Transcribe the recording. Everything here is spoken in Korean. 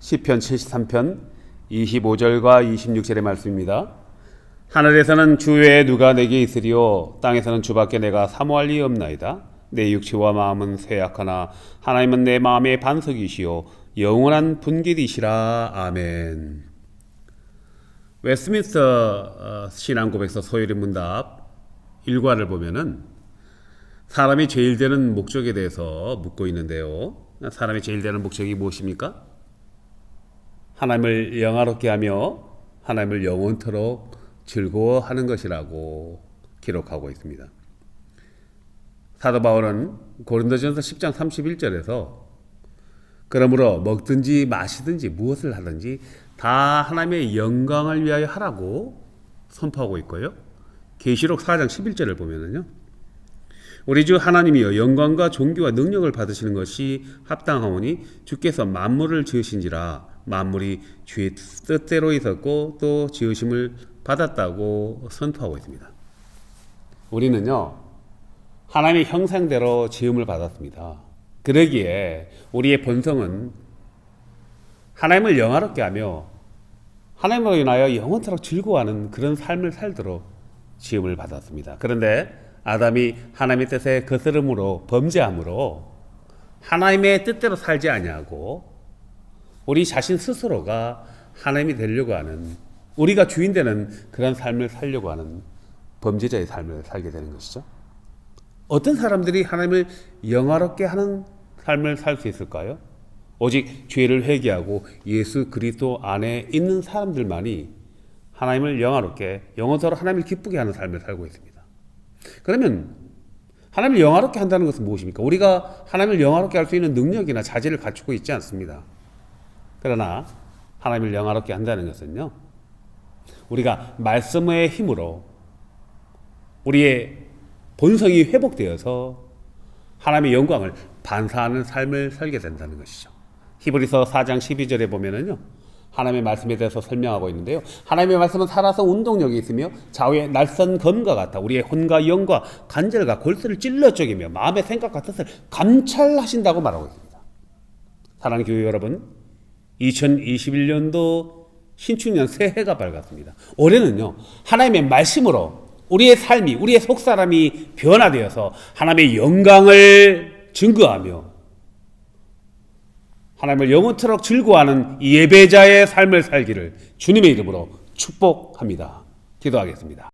시편 73편 25절과 26절의 말씀입니다. 하늘에서는 주 외에 누가 내게 있으리요 땅에서는 주밖에 내가 사모할 리 없나이다. 내 육체와 마음은 쇠약하나 하나님은 내 마음의 반석이시요 영원한 분길이시라 아멘. 웨스민스터 어, 신앙고백서 소요리 문답 일과를 보면은 사람이 제일 되는 목적에 대해서 묻고 있는데요. 사람이 제일 되는 목적이 무엇입니까? 하나님을 영화롭게 하며 하나님을 영원토록 즐거워하는 것이라고 기록하고 있습니다. 사도 바울은 고린도전서 10장 31절에서 그러므로 먹든지 마시든지 무엇을 하든지 다 하나님의 영광을 위하여 하라고 선포하고 있고요. 계시록 4장 11절을 보면은요. 우리 주 하나님이여 영광과 존귀와 능력을 받으시는 것이 합당하오니 주께서 만물을 지으신지라 만물이 주의 뜻대로 있었고 또 지으심을 받았다고 선포하고 있습니다. 우리는요 하나님의 형상대로 지음을 받았습니다. 그러기에 우리의 본성은 하나님을 영화롭게 하며 하나님으로 인하여 영원토록 즐거워하는 그런 삶을 살도록 지음을 받았습니다. 그런데 아담이 하나님의 뜻에 거스름으로 범죄함으로 하나님의 뜻대로 살지 아니하고 우리 자신 스스로가 하나님이 되려고 하는 우리가 주인 되는 그런 삶을 살려고 하는 범죄자의 삶을 살게 되는 것이죠. 어떤 사람들이 하나님을 영화롭게 하는 삶을 살 수 있을까요? 오직 죄를 회개하고 예수 그리스도 안에 있는 사람들만이 하나님을 영화롭게 영원토록 하나님을 기쁘게 하는 삶을 살고 있습니다. 그러면 하나님을 영화롭게 한다는 것은 무엇입니까? 우리가 하나님을 영화롭게 할 수 있는 능력이나 자질을 갖추고 있지 않습니다. 그러나 하나님을 영화롭게 한다는 것은요. 우리가 말씀의 힘으로 우리의 본성이 회복되어서 하나님의 영광을 반사하는 삶을 살게 된다는 것이죠. 히브리서 4장 12절에 보면은요. 하나님의 말씀에 대해서 설명하고 있는데요. 하나님의 말씀은 살아서 운동력이 있으며 좌우의 날선 검과 같아 우리의 혼과 영과 관절과 골수를 찔러 쪼개며 마음의 생각과 뜻을 감찰하신다고 말하고 있습니다. 사랑하는 교회 여러분, 2021년도 신축년 새해가 밝았습니다. 올해는요, 하나님의 말씀으로 우리의 삶이, 우리의 속사람이 변화되어서 하나님의 영광을 증거하며 하나님을 영원토록 즐거워하는 예배자의 삶을 살기를 주님의 이름으로 축복합니다. 기도하겠습니다.